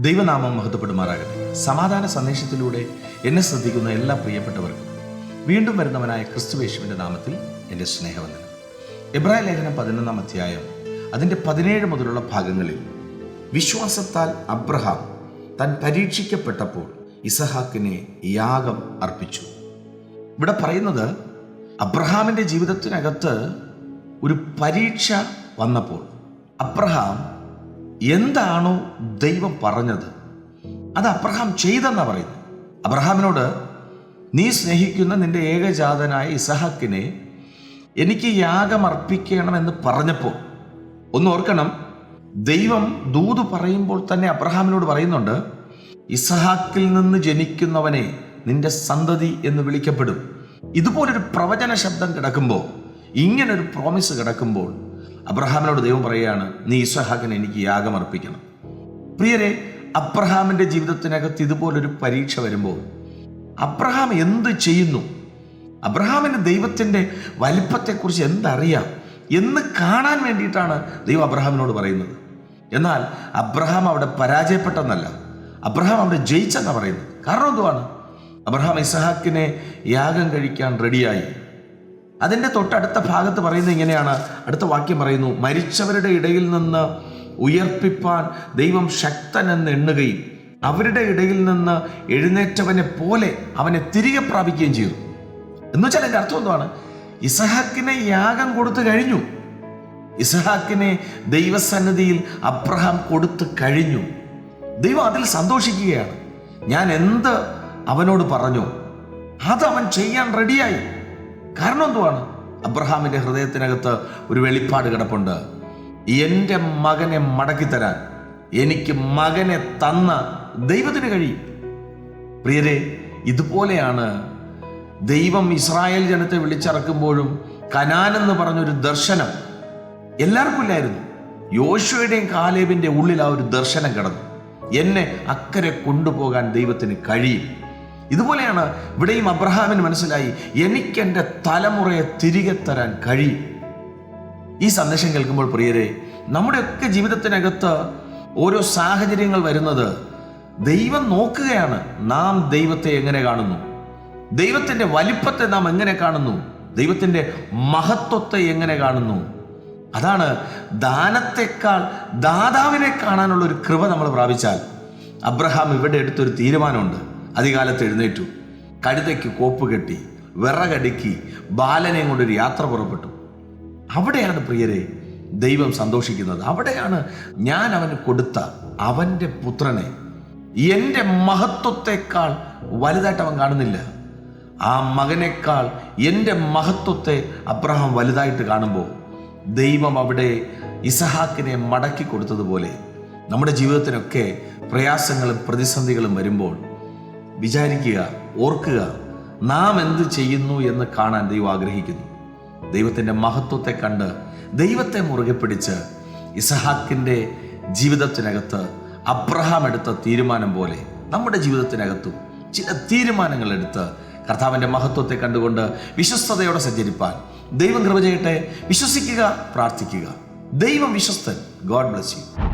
ദൈവനാമം മഹത്വപ്പെടുമാറാകട്ടെ. സമാധാന സന്ദേശത്തിലൂടെ എന്നെ ശ്രദ്ധിക്കുന്ന എല്ലാ പ്രിയപ്പെട്ടവർക്കും വീണ്ടും വരുന്നവനായ ക്രിസ്തുവേശുവിന്റെ നാമത്തിൽ എന്റെ സ്നേഹവന്ദനം. എബ്രായ ലേഖനം പതിനൊന്നാം അധ്യായം അതിന്റെ പതിനേഴ് മുതലുള്ള ഭാഗങ്ങളിൽ വിശ്വാസത്താൽ അബ്രഹാം താൻ പരീക്ഷിക്കപ്പെട്ടപ്പോൾ ഇസഹാക്കിനെ യാഗം അർപ്പിച്ചു. ഇവിടെ പറയുന്നത് അബ്രഹാമിന്റെ ജീവിതത്തിനകത്ത് ഒരു പരീക്ഷ വന്നപ്പോൾ അബ്രഹാം എന്താണോ ദൈവം പറഞ്ഞത്? അത് അബ്രഹാം ചെയ്തെന്നാ പറയുന്നത്. അബ്രഹാമിനോട് നീ സ്നേഹിക്കുന്ന നിന്റെ ഏകജാതനായ ഇസഹാക്കിനെ എനിക്ക് യാഗം അർപ്പിക്കണമെന്ന് പറഞ്ഞപ്പോൾ ഒന്ന് ഓർക്കണം ദൈവം ദൂത് പറയുമ്പോൾ തന്നെ അബ്രഹാമിനോട് പറയുന്നുണ്ട് ഇസഹാക്കിൽ നിന്ന് ജനിക്കുന്നവനെ നിന്റെ സന്തതി എന്ന് വിളിക്കപ്പെടും. ഇതുപോലൊരു പ്രവചന ശബ്ദം കിടക്കുമ്പോൾ ഇങ്ങനൊരു പ്രോമിസ് കിടക്കുമ്പോൾ അബ്രഹാമിനോട് ദൈവം പറയുകയാണ് നീ ഇസഹാക്കിന് എനിക്ക് യാഗം അർപ്പിക്കണം. പ്രിയരെ അബ്രഹാമിന്റെ ജീവിതത്തിനകത്ത് ഇതുപോലൊരു പരീക്ഷ വരുമ്പോൾ അബ്രഹാം എന്ത് ചെയ്യുന്നു? അബ്രഹാമിന് ദൈവത്തിന്റെ വലിപ്പത്തെക്കുറിച്ച് എന്തറിയാം? എന്ന് കാണാൻ വേണ്ടിയിട്ടാണ് ദൈവം അബ്രഹാമിനോട് പറയുന്നത്. എന്നാൽ അബ്രഹാം അവിടെ പരാജയപ്പെട്ടെന്നല്ല. അബ്രഹാം അവിടെ ജയിച്ചെന്നാണ് പറയുന്നത്. കാരണം എന്തുവാണ്? അബ്രഹാം ഇസഹാക്കിനെ യാഗം കഴിക്കാൻ റെഡിയായി അതിന്റെ തൊട്ടടുത്ത ഭാഗത്ത് പറയുന്നത് ഇങ്ങനെയാണ്. അടുത്ത വാക്യം പറയുന്നു മരിച്ചവരുടെ ഇടയിൽ നിന്ന് ഉയർപ്പിപ്പാൻ ദൈവം ശക്തനെന്ന് എണ്ണുകയും അവരുടെ ഇടയിൽ നിന്ന് എഴുന്നേറ്റവനെ പോലെ അവനെ തിരികെ പ്രാപിക്കുകയും ചെയ്തു. എന്നുവെച്ചാൽ എന്റെ അർത്ഥം എന്താണ്? ഇസഹാക്കിനെ യാഗം കൊടുത്തു കഴിഞ്ഞു. ഇസഹാക്കിനെ ദൈവസന്നിധിയിൽ അബ്രഹാം കൊടുത്തു കഴിഞ്ഞു. ദൈവം അതിൽ സന്തോഷിക്കുകയാണ്. ഞാൻ എന്ത് അവനോട് പറഞ്ഞു? അത് അവൻ ചെയ്യാൻ റെഡിയായി കാരണം എന്തുവാണ്? അബ്രഹാമിന്റെ ഹൃദയത്തിനകത്ത് ഒരു വെളിപ്പാട് കിടപ്പുണ്ട്. എന്റെ മകനെ മടക്കി തരാൻ എനിക്ക് മകനെ തന്ന ദൈവത്തിന് കഴിയും. പ്രിയരെ ഇതുപോലെയാണ് ദൈവം ഇസ്രായേൽ ജനത്തെ വിളിച്ചിറക്കുമ്പോഴും കനാൻ എന്ന് പറഞ്ഞൊരു ദർശനം എല്ലാവർക്കും ഇല്ലായിരുന്നു യോശുവയുടെയും കാലേബിന്റെ ഉള്ളിൽ ആ ഒരു ദർശനം കിടന്നു. എന്നെ അക്കരെ കൊണ്ടുപോകാൻ ദൈവത്തിന് കഴിയും. ഇതുപോലെയാണ് ഇവിടെയും അബ്രഹാമിന് മനസ്സിലായി എനിക്ക് എന്റെ തലമുറയെ തിരികെ തരാൻ കഴിയും. ഈ സന്ദേശം കേൾക്കുമ്പോൾ പ്രിയരെ നമ്മുടെയൊക്കെ ജീവിതത്തിനകത്ത് ഓരോ സാഹചര്യങ്ങൾ വരുന്നത് ദൈവം നോക്കുകയാണ് നാം ദൈവത്തെ എങ്ങനെ കാണുന്നു. ദൈവത്തിന്റെ വലിപ്പത്തെ നാം എങ്ങനെ കാണുന്നു. ദൈവത്തിന്റെ മഹത്വത്തെ എങ്ങനെ കാണുന്നു. അതാണ് ദാനത്തെക്കാൾ ദാതാവിനെ കാണാനുള്ള ഒരു കൃപ നമ്മൾ പ്രാപിച്ചാൽ അബ്രഹാം ഇവിടെ എടുത്തൊരു തീരുമാനമുണ്ട്. അധികാലത്ത് എഴുന്നേറ്റു. കഴുതയ്ക്ക് കോപ്പ് കെട്ടി വിറകടുക്കി ബാലനെയും കൊണ്ടൊരു യാത്ര പുറപ്പെട്ടു. അവിടെയാണ് പ്രിയരെ ദൈവം സന്തോഷിക്കുന്നത്. അവിടെയാണ് ഞാൻ അവന് കൊടുത്ത അവന്റെ പുത്രനെ. എന്റെ മഹത്വത്തെക്കാൾ വലുതായിട്ട് അവൻ കാണുന്നില്ല. ആ മകനേക്കാൾ എന്റെ മഹത്വത്തെ അബ്രഹാം വലുതായിട്ട് കാണുമ്പോൾ ദൈവം അവിടെ ഇസഹാക്കിനെ മടക്കി കൊടുത്തതുപോലെ നമ്മുടെ ജീവിതത്തിനൊക്കെ പ്രയാസങ്ങളും പ്രതിസന്ധികളും വരുമ്പോൾ വിചാരിക്കുക ഓർക്കുക നാം എന്ത് ചെയ്യുന്നു എന്ന് കാണാൻ ദൈവം ആഗ്രഹിക്കുന്നു. ദൈവത്തിന്റെ മഹത്വത്തെ കണ്ട് ദൈവത്തെ മുറുകെ പിടിച്ച് ഇസഹാക്കിന്റെ ജീവിതത്തിനകത്ത് അബ്രഹാം എടുത്ത തീരുമാനം പോലെ നമ്മുടെ ജീവിതത്തിനകത്തും ചില തീരുമാനങ്ങൾ എടുത്ത് കർത്താവിന്റെ മഹത്വത്തെ കണ്ടുകൊണ്ട് വിശ്വസ്തയോടെ സഞ്ചരിപ്പാൻ ദൈവം കൃപ ചെയ്യട്ടെ. വിശ്വസിക്കുക പ്രാർത്ഥിക്കുക. ദൈവം വിശ്വസ്തൻ. God bless you.